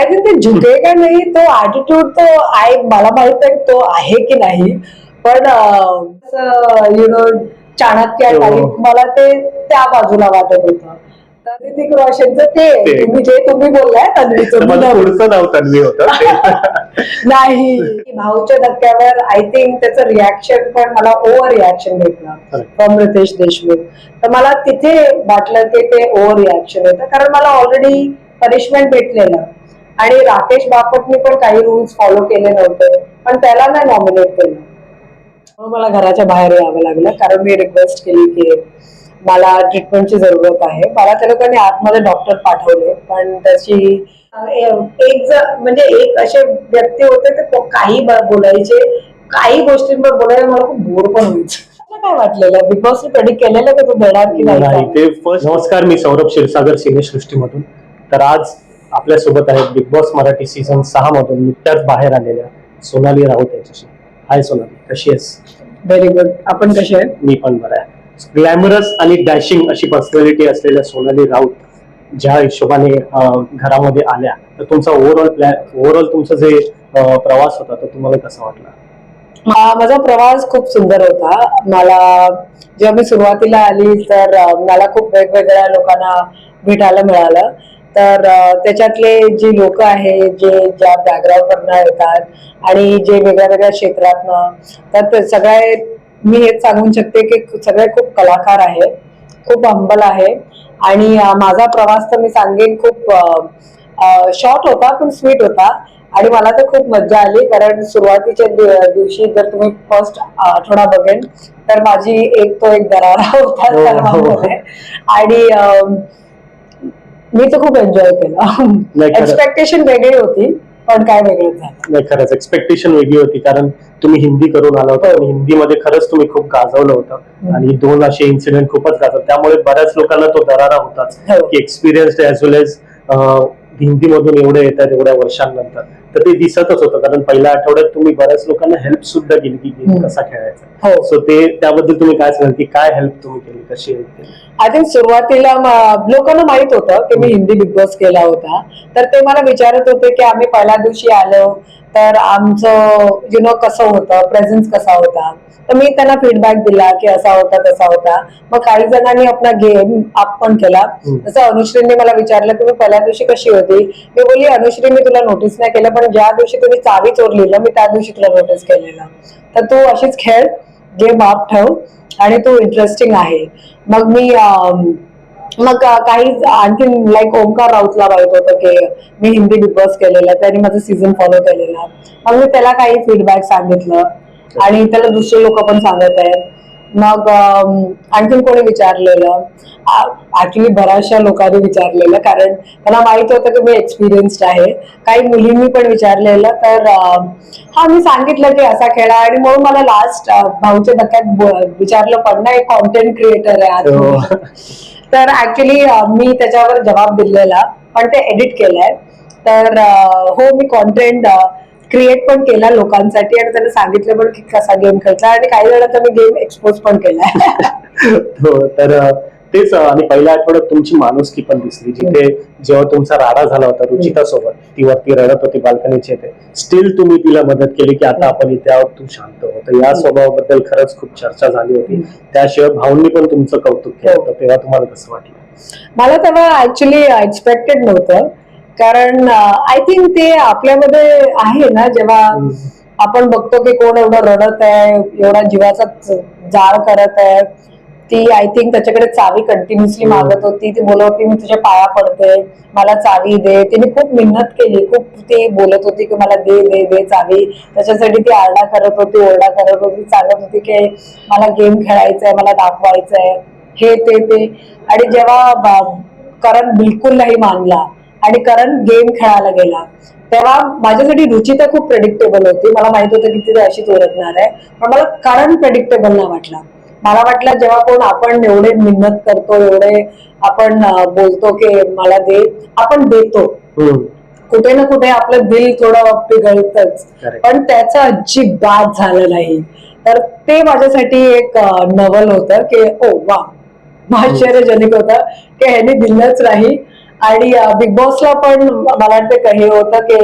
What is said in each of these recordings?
I think ते झुकेगा नाही तो ऍटिट्यूड तो आहे मला माहीत आहे तो आहे की नाही. पण यु नो चाणक्य हो. मला ते त्या बाजूला वाटत होतं. ऋतिक रोशनचं ते. तुम्ही जे तुम्ही बोललाय तन्वीचं नाव तन्वी होतं. नाही. भाऊच्या धक्क्यावर आय थिंक त्याचं रिॲक्शन पण मला ओव्हर रिॲक्शन भेटलं. फ्रॉम रितेश देशमुख. तर मला तिथे वाटलं की ते ओव्हर रिॲक्शन होतं कारण मला ऑलरेडी पनिशमेंट भेटलेलं. आणि राकेश बापटने पण काही रूल्स फॉलो केले नव्हते पण त्याला नाही नॉमिनेट केलं. म्हणून मला घराच्या बाहेर यावं लागलं कारण मी रिक्वेस्ट केली की मला ट्रीटमेंटची जरूरत आहे. मला त्या लोकांनी आतमध्ये डॉक्टर पाठवले पण त्याची एक ज- म्हणजे एक असे व्यक्ती होते ते काही बोलायचे काही गोष्टींवर बोलायला मला खूप बोर पण व्हायचं. काय वाटलेलं? बिग बॉसने प्रेडिक्ट केलेलं की तू देणार की नाही? ते फर्स्ट नमस्कार मी सौरभ क्षीरसागर सिनेसृष्टीमधून. तर आज आपल्यासोबत आहेत बिग बॉस मराठी सीझन सहा मधून नुकत्याच बाहेर आलेल्या सोनाली राऊत यांच्याशी. हाय सोनाली. कशी आहेस? व्हेरी गुड आपण कसे आहे मी पण बरं आहे. ग्लॅमरस आणि डॅशिंग अशी पर्सनॅलिटी असलेल्या सोनाली राऊत ज्या हिशोबाने अं, घरामध्ये आल्या तर तुमचा ओव्हरऑल प्लॅन ओव्हरऑल तुमचा जे अं, प्रवास होता तो तुम्हाला कसा वाटला? मा- माझा प्रवास खूप सुंदर होता. मला जेव्हा मी सुरुवातीला आली तर अं, मला खूप वेगवेगळ्या लोकांना भेटायला मिळालं. तर त्याच्यातले जी लोक आहे जे ज्या बॅकग्राऊंडवरनं येतात आणि जे वेगळ्या वेगळ्या क्षेत्रातनं तर सगळे मी हेच सांगू शकते की सगळे खूप कलाकार आहे खूप हंबल आहे आणि माझा प्रवास तर मी सांगेन खूप शॉर्ट होता पण स्वीट होता आणि मला तर खूप मज्जा आली कारण सुरुवातीच्या दिवशी जर तुम्ही फर्स्ट आठवडा बघेन तर माझी एक तो एक दरारा होता हो, सर्वांमध्ये आणि मी तर खूप एन्जॉय केलं नाही, खरं. एक्सपेक्टेशन वेगळी होती पण काय वेगळं झालं नाही खरंच एक्सपेक्टेशन वेगळी होती कारण तुम्ही हिंदी करून आला होता. आणि हिंदीमध्ये खरंच तुम्ही खूप गाजवलं होतं. आणि दोन असे इन्सिडेंट खूपच गाजवले त्यामुळे बऱ्याच लोकांना तो दरारा होताच हो. की एक्सपिरियन्स एज वेल एज हिंदीमधून एवढे येतात एवढ्या वर्षांनंतर तर ते दिसतच होतं. कारण पहिल्या आठवड्यात तुम्ही बऱ्याच लोकांना हेल्प सुद्धा केली की गेम. कसा खेळायचा. हो. सो ते त्याबद्दल तुम्ही काय सांगाल की काय हेल्प तुम्ही केली कशी हेल्प केली? आय थिंक सुरुवातीला लोकांना माहीत होतं की मी हिंदी बिग बॉस केला होता. तर ते मला विचारत होते की आम्ही पहिल्या दिवशी आलो तर आमचं यु नो कसं होतं प्रेझेन्स कसा होता? तर मी त्यांना फीडबॅक दिला की असा होता तसा होता. मग काही जणांनी आपला गेम अप पण केला. जसं अनुश्रीने मला विचारलं की मी पहिल्या दिवशी कशी होती? मी बोलली अनुश्री मी तुला नोटीस नाही केलं पण ज्या दिवशी तुम्ही चावी चोरली ना मी त्या दिवशी तुला नोटीस केलेलं. तर तू अशीच खेळ गेम अप ठेव आणि तू इंटरेस्टिंग आहे. मग मी मग काही आणखीन लाईक ओमकार राऊतला माहीत होतं की मी हिंदी बिग बॉस केलेला त्याने माझं सीझन फॉलो केलेला. मग मी त्याला काही फीडबॅक सांगितलं. आणि त्याला दुसरे लोक पण सांगत आहेत. मग आणखीन कोणी विचारलेलं? ऍक्च्युली बऱ्याचशा लोकांनी विचारलेलं कारण त्यांना माहीत होतं की मी एक्सपिरियन्स्ड आहे. काही मुलींनी पण विचारलेलं तर हा मी सांगितलं की असा खेळा आणि म्हणून मला लास्ट भाऊच्या धक्क्यात विचारलं पण ना एक कॉन्टेंट क्रिएटर आहे हो. तर ऍक्च्युली मी त्याच्यावर जबाब दिलेला पण ते एडिट केलंय. तर हो मी कॉन्टेंट क्रिएट पण केला लोकांसाठी आणि त्यांना सांगितलं पण की कसा गेम खेळता आणि काही जणांचा मी गेम एक्सपोज पण केलाय हो तर तेच आणि पहिल्या आठवड्यात तुमची माणुसकी पण दिसली जिथे जेव्हा तुमचा राडा झाला होता रुचिता सोबत ती वरती रडत होती बाल्कनीची येते स्टील तुम्ही तिला मदत केली की आता आपण इथे आहोत तू शांत हो. तर या स्वभावाबद्दल खरंच खूप चर्चा झाली होती. त्याशिवाय भाऊंनी पण तुमचं कौतुक केलं. हो. होतं तेव्हा तुम्हाला कसं वाटलं? मला तेव्हा ऍक्च्युली एक्सपेक्टेड नव्हतं. कारण आय थिंक ते आपल्यामध्ये आहे ना जेव्हा आपण बघतो की कोण एवढं रडत आहे एवढा जीवाचा जाळ करत आहे ती आय थिंक त्याच्याकडे चावी कंटिन्युअसली. मागत होती. ती बोलत होती मी तुझ्या पाया पडते मला चावी दे. तिने खूप मेहनत केली खूप ती बोलत होती की मला दे दे दे चावी. त्याच्यासाठी ती आरडा करत होती ओरडा करत होती सांगत होती की मला गेम खेळायचंय मला दाखवायचंय. हे ते ते. आणि जेव्हा करण बिलकुल नाही मानला आणि करण गेम खेळायला गेला. तेव्हा माझ्यासाठी रुचिता खूप प्रेडिक्टेबल होती. मला माहीत होतं की ती अशीच ओळखणार आहे. पण मला करण प्रेडिक्टेबल नाही वाटला. मला वाटलं जेव्हा कोण आपण एवढे मेहनत करतो एवढे आपण बोलतो की मला दे आपण देतो. हम्म. कुठे ना कुठे आपलं दिल थोडं पिघळतच. पण त्याचं अजिबात झालं नाही. तर ते माझ्यासाठी एक नवल होतं की ओ वा आश्चर्यजनक होतं की ह्याने दिलंच नाही. आणि बिग बॉसला पण मला वाटतं हे होतं की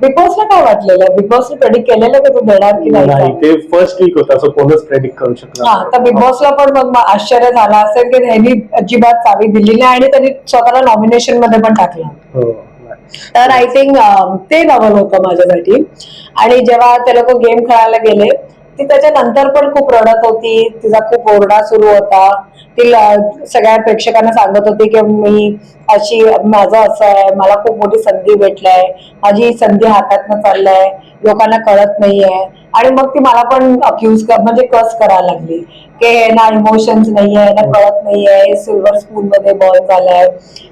बिग बॉसला काय वाटलेलं बिग बॉसने प्रेडिक्ट केलेलं की तू देणार की नाही? ते फर्स्ट वीक होता असं कोणच प्रेडिक्ट करू हा तर बिग बॉसला पण मग आश्चर्य झालं असेल की त्यांनी अजिबात चावी दिली नाही आणि त्यांनी स्वतःला नॉमिनेशनमध्ये पण टाकलं हो नाही. तर आय थिंक ते नवल होतं माझ्यासाठी आणि जेव्हा ते लोक गेम खेळायला गेले ती त्याच्यानंतर पण खूप रडत होती. तिचा खूप ओरडा सुरू होता. ती सगळ्या प्रेक्षकांना सांगत होती की मी अशी माझं असं आहे. मला खूप मोठी संधी भेटलाय. माझी संधी हातातनं चाललंय. लोकांना कळत नाहीये. आणि मग ती मला पण अक्यूज म्हणजे कस करायला लागली. की ना इमोशन्स नाहीये ना कळत नाहीये. सिल्वर स्पून मध्ये बॉल झालाय.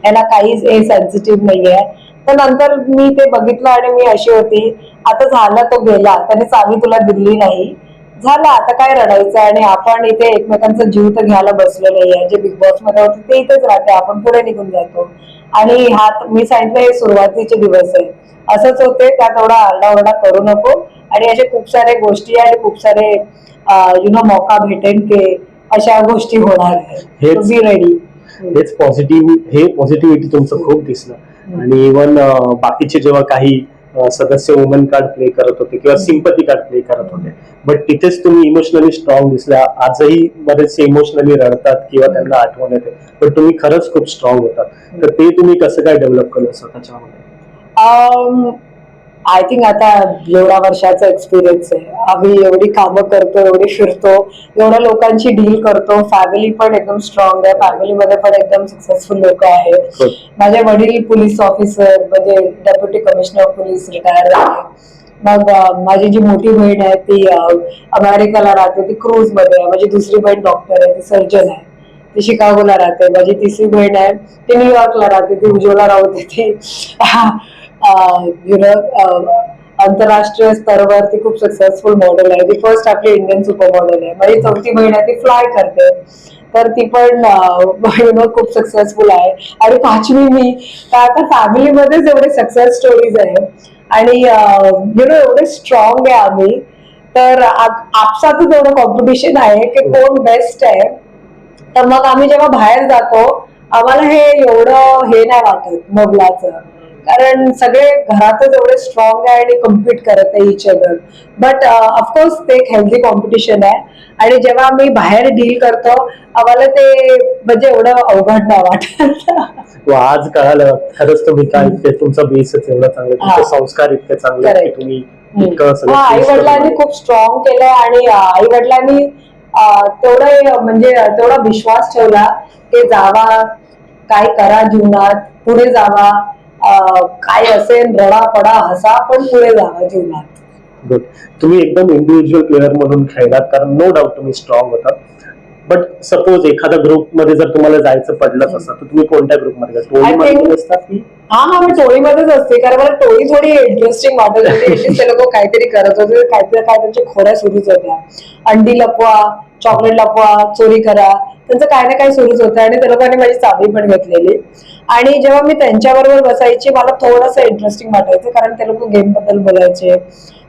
याला काहीच हे सेन्सिटिव्ह नाहीये. तर नंतर मी ते बघितलं आणि मी अशी होती. आता झाला तो गेला. त्याने चावी तुला दिली नाही. झालं आता काय रडायचं? आणि आपण इथे एकमेकांचा जीव तर घ्यायला बसलो नाहीये जे बिग बॉसमध्ये होते ते इथेच राहते. आपण पुढे निघून जातो. आणि हा मी सांगितलं हे सुरुवातीचे दिवस आहे. असंच होते त्यात एवढा आरडाओरडा करू नको. आणि अशा खूप सारे गोष्टी आणि खूप सारे यु नो मौका भेटेल की अशा गोष्टी होणार बी रेडी हेच पॉझिटिव्ह हे पॉझिटिव्हिटी तुमचं खूप दिसलं. आणि इव्हन बाकीचे जेव्हा काही सदस्य वुमन कार्ड प्ले करत होते किंवा सिंपती कार्ड प्ले करत होते. बट तिथेच तुम्ही इमोशनली स्ट्रॉंग दिसल्या आजही बरेचसे इमोशनली रडतात किंवा त्यांना आठवण येते. पण तुम्ही खरंच खूप स्ट्रॉंग होतात. तर ते तुम्ही कसं काय डेव्हलप केलं स्वतःच्यामध्ये आय थिंक आता एवढा वर्षाचा एक्सपिरियन्स आहे. आम्ही एवढी कामं करतो एवढी फिरतो एवढ्या लोकांची डील करतो. फॅमिली पण एकदम स्ट्रॉंग आहे. फॅमिलीमध्ये पण एकदम सक्सेसफुल लोक आहेत. माझे वडील पोलीस ऑफिसर म्हणजे deputy commissioner of police retire झाले. मग माझी जी मोठी बहीण आहे ती अमेरिकाला राहते. ती क्रूजमध्ये आहे. माझी दुसरी बहीण डॉक्टर आहे. ती सर्जन आहे. ती शिकागोला राहते. माझी तिसरी बहीण आहे. ती न्यूयॉर्कला राहते. ती उज्ज्वला आहे. ती यु नो आंतरराष्ट्रीय स्तरावरती खूप सक्सेसफुल मॉडेल आहे. ती फर्स्ट आपली इंडियन सुपर मॉडेल आहे. माझी चौथी बहीण आहे ती फ्लाय करते. तर ती पण यु नो खूप सक्सेसफुल आहे. आणि पाचवी मी तर आता फॅमिलीमध्येच एवढे सक्सेस स्टोरीज आहे. आणि यु नो एवढे स्ट्रॉंग आहे आम्ही. तर आपसातच एवढं कॉम्पिटिशन आहे की कोण बेस्ट आहे. तर मग आम्ही जेव्हा बाहेर जातो आम्हाला हे एवढं हे नाही वाटत मोबलाचं कारण सगळे घरातच एवढे स्ट्रॉंग आहे आणि कम्पीट करत आहे इच अदर बट ऑफकोर्स ते एक हेल्दी कॉम्पिटिशन आहे. आणि जेव्हा आम्ही बाहेर डील करतो आम्हाला ते म्हणजे एवढं अवघड नाही वाटत. व आज कळालं. खरंच तुम्ही काय तुमचा बेसच एवढा चांगला हा. संस्कार इतके चांगले. तुम्ही हा आई वडिलांनी खूप स्ट्रॉंग केलंय आणि आई वडिलांनी तेवढं म्हणजे तेवढा विश्वास ठेवला की जावा काय करा जीवनात पुढे जावा. काय असेल रडा पडा हसा पण पुढे जावा जीवनात. गुड तुम्ही एकदम इंडिव्हिज्युअल प्लेअर म्हणून खेळलात कारण नो डाऊट तुम्ही स्ट्रॉंग होता. बट सपोज एखाद्या ग्रुपमध्ये जर तुम्हाला जायचं पडलंच असतं तर तुम्ही कोणत्या ग्रुपमध्ये टोळीमध्ये think- असता की? हा हा मी टोळीमध्येच असते कारण मला टोळी थोडी इंटरेस्टिंग वाटत होती. ते लोक काहीतरी करत होते काहीतरी काय त्यांच्या खोड्या सुरूच होत्या. अंडी लपवा चॉकलेट लपवा चोरी करा त्यांचं काय ना काय सुरूच होतं आणि त्या लोकांनी माझी चावी पण घेतलेली. आणि जेव्हा मी त्यांच्याबरोबर बसायची मला थोडंसं इंटरेस्टिंग वाटायचं कारण ते लोक गेमबद्दल बोलायचे.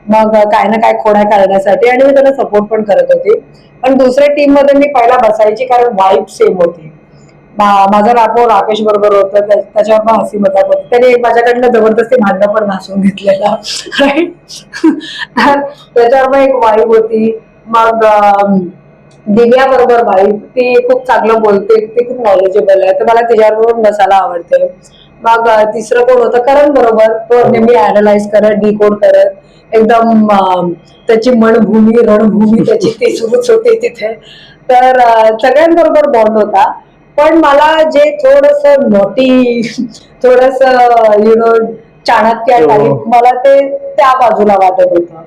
मग काय ना काय खोड्या काढण्यासाठी आणि मी त्यांना सपोर्ट पण करत होती. पण दुसऱ्या टीममध्ये मी पहिला बसायची कारण वाईफ सेम होती. माझा रापो राकेश बरोबर होता त्याच्यावर पण हसी मजाक होती. त्याने माझ्याकडनं जबरदस्ती भांडण पण घासून घेतलेलं राईट त्याच्यावर मग एक वाईफ होती. मग दिव्या बरोबर वाईफ ती खूप चांगलं बोलते ती खूप नॉलेजेबल आहे तर मला तिच्याबरोबर बसायला आवडते. मग तिसरं कोण होतं? करण बरोबर. तो नेहमी अनालाइज करत डिकोड करत एकदम त्याची मनभूमी रणभूमी त्याची ती सुरूच होती तिथे. तर सगळ्यांबरोबर बॉन्ड होता. पण मला जे थोडस नोटी थोडस यु नो चाणक्य हो. टाईप मला ते त्या बाजूला वाटत होतं.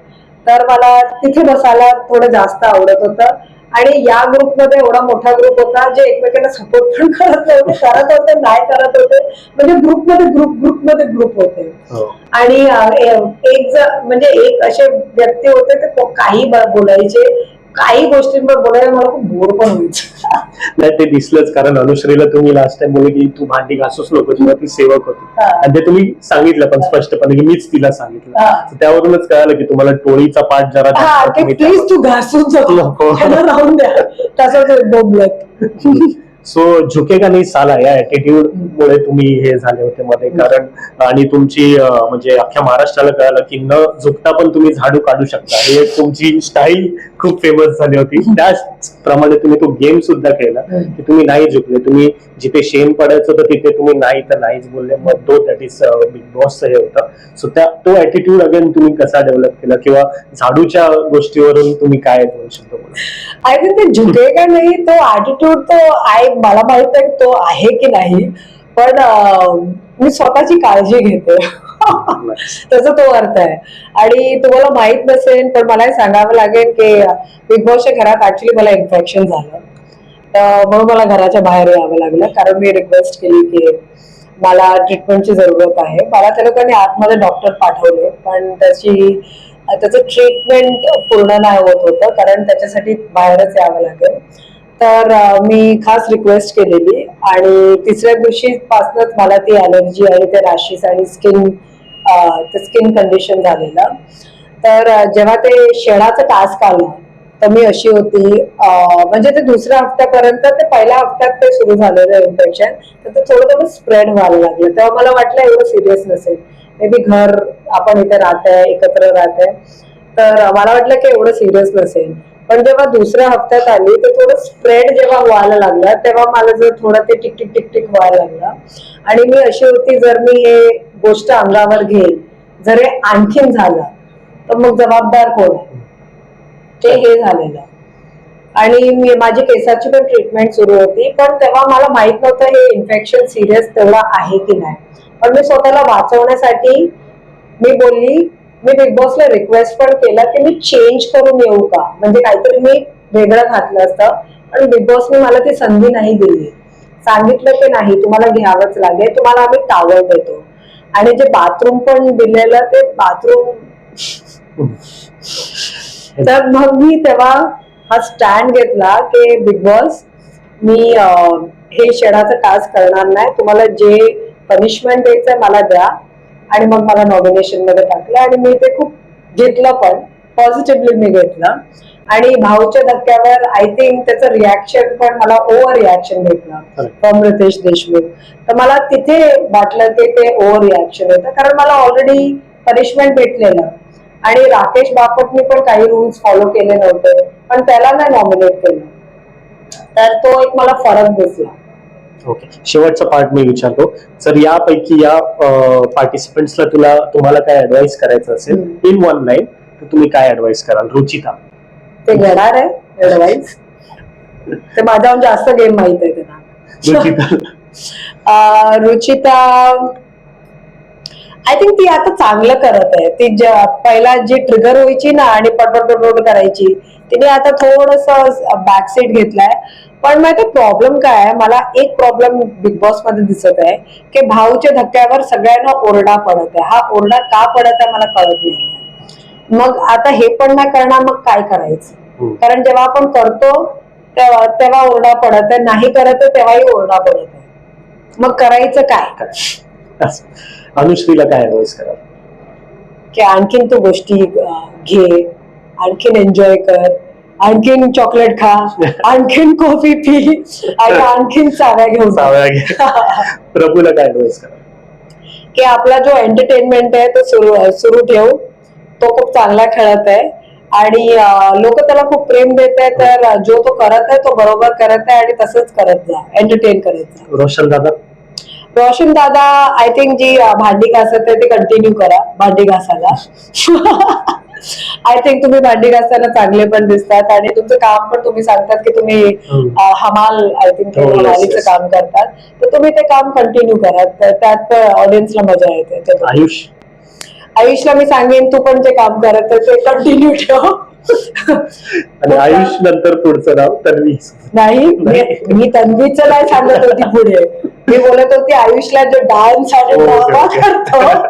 तर मला तिथे बसायला थोडं जास्त आवडत होतं. आणि या ग्रुपमध्ये एवढा मोठा ग्रुप होता जे एकमेकांना सपोर्ट पण करत नव्हते करत होते नाही करत होते. म्हणजे ग्रुपमध्ये ग्रुप ग्रुपमध्ये ग्रुप होते. हो. आणि एक म्हणजे एक असे व्यक्ती होते ते काही बोलायचे. काही गोष्टींवर बोलायला मला खूप बोर पण व्हायचं. नाही ते दिसलंच कारण अनुश्रीला तुम्ही लास्ट टाइम बोलले की तू भांडी घासूच नको किंवा ती सेवक होती. हा. आणि ते तुम्ही सांगितलं पण स्पष्टपणे की मीच तिला सांगितलं. हा. तर त्यावरूनच कळालं की तुम्हाला टोळीचा पाठ जरा हा जास्त ते तुम्ही प्लीज तू घासून नको. राहून द्या. तसंच बोबलत सो झुकेगा नाही साला या ऍटिट्यूड मुळे तुम्ही हे झाले होते मध्ये कारण आणि तुमची अं, म्हणजे अख्ख्या महाराष्ट्राला कळालं की न झुकता पण तुम्ही झाडू काढू शकता. हे तुमची स्टाईल खूप फेमस झाली होती. त्याचप्रमाणे तुम्ही तो गेम सुद्धा खेळला की तुम्ही नाही झुकले तुम्ही जिथे शेण पडायचं होतं तिथे तुम्ही नाही तर नाहीच बोलले. मग तो दॅट इज बिग बॉसचं हे होतं. सो त्या तो ऍटिट्यूड अगेन तुम्ही कसा डेव्हलप केला? किंवा झाडूच्या गोष्टीवरून तुम्ही काय बोला आय थिंक ते झुकेगा नाही तो ऍटिट्यूड तो आहे मला माहीत आहे तो आहे की नाही. पण मी स्वतःची काळजी घेते. त्याचा तो अर्थ आहे. आणि तुम्हाला माहीत नसेल पण मला हे सांगावं लागेल की बिग बॉसच्या घरात ऍक्च्युली मला इन्फेक्शन झालं. तर म्हणून मला घराच्या बाहेर यावं लागलं. कारण मी रिक्वेस्ट केली की मला ट्रीटमेंटची जरूरत आहे. मला त्या लोकांनी आतमध्ये डॉक्टर पाठवले पण त्याची त्याचं ट्रीटमेंट पूर्ण नाही होत होतं. कारण त्याच्यासाठी बाहेरच यावं लागेल. तर मी खास रिक्वेस्ट केलेली आणि तिसऱ्या दिवशी पासनच मला ती अलर्जी आणि ते रॅशेस आणि स्किन ते स्किन कंडिशन झालेलं. तर जेव्हा ते शेणाचं टास्क आलं तर मी अशी होती म्हणजे ते दुसऱ्या हप्त्यापर्यंत ते पहिल्या हप्त्यात ते सुरू झालेलं इन्फेक्शन तर ते थोडं थोडं स्प्रेड व्हायला लागलं. तेव्हा मला वाटलं एवढं सिरियस नसेल. मे बी घर आपण इथे राहतंय एकत्र राहतंय. तर मला वाटलं की एवढं सिरियस नसेल. पण जेव्हा दुसऱ्या हप्त्यात आली तर थोडं स्प्रेड जेव्हा व्हायला लागलं तेव्हा मला जर थोडं ते टिकटिक टिकटिक व्हायला लागलं. आणि मी अशी होती जर मी हे गोष्ट अंगावर घेईल जर हे आणखीन झालं तर मग जबाबदार कोण आहे? ते हे झालेलं. आणि मी माझी केसाची पण ट्रीटमेंट सुरू होती पण तेव्हा मला माहीत नव्हतं हे इन्फेक्शन सिरियस तेवढं आहे की नाही. पण मी स्वतःला वाचवण्यासाठी मी बोलली मी बिग बॉसला रिक्वेस्ट पण केला की मी चेंज करून येऊ का? म्हणजे काहीतरी मी वेगळं घातलं असतं. पण बिग बॉसने मला ती संधी नाही दिली. सांगितलं की नाही तुम्हाला घ्यावंच लागेल तुम्हाला आम्ही टावर देतो. आणि जे बाथरूम पण दिलेलं ते बाथरूम तर मग मी तेव्हा हा स्टँड घेतला की बिग बॉस मी हे शेणाचं टास्क करणार नाही. तुम्हाला जे पनिशमेंट द्यायचं मला द्या. आणि मग मला नॉमिनेशनमध्ये टाकलं आणि मी ते खूप घेतलं पण पॉझिटिव्हली मी घेतलं. आणि भाऊच्या धक्क्यावर आय थिंक त्याचं रिॲक्शन पण मला ओव्हर रिॲक्शन भेटलं. फ्रॉम रितेश देशमुख तर मला तिथे वाटलं की ते ओव्हर रिॲक्शन होतं कारण मला ऑलरेडी पनिशमेंट भेटलेलं. आणि राकेश बापटने पण काही रूल्स फॉलो केले नव्हते. पण त्याला नाही नॉमिनेट केलं. तर तो एक मला फरक दिसला. ओके शेवटचा पार्ट मी विचारतो. जर यापैकी या पार्टिसिपेंट्सला तुला तुम्हाला काय ऍडवाइस करायचं असेल. इन वन लाईन तर तुम्ही काय ऍडवाइस कराल? रुचिता. ते घेणार आहे ऍडवाइस ते माझ्याहून जास्त गेम माहीत आहे त्यांना. रुचिता. आय थिंक ती आता चांगलं करत आहे. ती पहिला जी ट्रिगर व्हायची ना आणि पटपट पटपट करायची तिने आता थोडस बॅक सीट घेतलाय. पण माहिती प्रॉब्लेम काय आहे? मला एक प्रॉब्लेम बिग बॉसमध्ये दिसत आहे की भाऊच्या धक्क्यावर सगळ्यांना ओरडा पडत आहे. हा ओरडा का पडत आहे मला कळत नाही. मग आता हे पण नाही करणार मग काय करायचं. कारण जेव्हा आपण करतो तेव्हा तेव्हा ओरडा पडत आहे. नाही करत तेव्हाही ओरडा पडत आहे. मग करायचं काय. अनुश्रीला काय ऍडवाइस कराल? की आणखीन तू गोष्टी घे. आणखीन एन्जॉय कर. आणखीन चॉकलेट खा आणखीन कॉफी पी आणि आणखीन चाव्या घेऊन. साव्या घे. प्रभूला काय ऍडवाइस कराल की आपला जो एंटरटेनमेंट आहे तो सुरू सुरू ठेव. तो खूप चांगला खेळत आहे. आणि लोक त्याला खूप प्रेम देत आहेत तर जो तो करत आहे तो बरोबर करत आहे आणि तसंच करत जा एंटरटेन करत जा. रोशन दादा? रोशन दादा आय थिंक जी भांडी घासत आहे ती कंटिन्यू करा भांडी घासायला. आय थिंक तुम्ही भांडी घासताना चांगले पण दिसतात आणि तुमचं काम पण तुम्ही सांगतात की तुम्ही. अं, हमाल आय थिंक हो, yes, हमालीचं yes. काम करतात. तर तुम्ही ते काम कंटिन्यू करा. तर त्यात ऑडियन्सला मजा येते. आयुष. आयुषला मी सांगेन तू पण जे काम करत आहे ते कंटिन्यू ठेव. आणि आयुष नंतर पुढचं नाव तन्वी. नाही मी- मी तन्वीचं नाही सांगत होती पुढे. मी बोलत होती आयुषला जो डान्स आणि हो, ड्रामा ओके, करतो.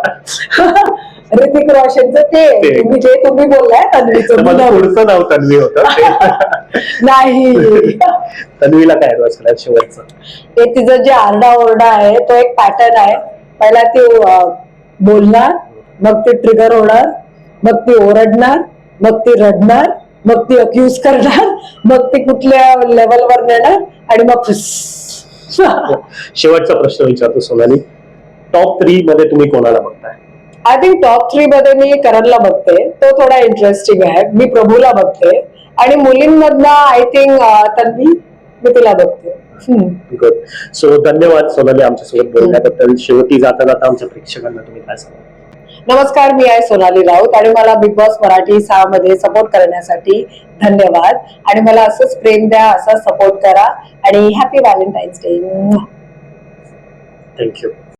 ऋतिक रोशनचं ते. तुम्ही जे तुम्ही बोललाय तन्वीचं नाव तन्वी होतं. नाही. तन्वीला काय कराल शेवटचं ते तिचं जे आरडा ओरडा आहे तो एक पॅटर्न आहे. पहिला ती बोलणार मग ती ट्रिगर होणार मग ती ओरडणार मग ती रडणार मग ती अक्यूज करणार मग ती कुठल्या लेवलवर नेणार आणि मग शेवटचा प्रश्न विचारतो सोनाली. टॉप थ्री मध्ये तुम्ही कोणाला बघताय? आय थिंक टॉप थ्री मध्ये मी करणला बघते. तो थोडा इंटरेस्टिंग आहे. मी प्रभूला बघते. आणि मुलींमधला आय थिंक तन्वी मी तिला बघते. गुड सो धन्यवाद सोनाली आमच्यासोबत बोलण्याबद्दल. शेवटी जाता जाता आमच्या प्रेक्षकांना तुम्ही काय सांगा नमस्कार मी आहे सोनाली राऊत आणि मला बिग बॉस मराठी सहा मध्ये सपोर्ट करण्यासाठी धन्यवाद. आणि मला असंच प्रेम द्या असा सपोर्ट करा. आणि हॅपी व्हॅलेंटाईन्स डे थँक्यू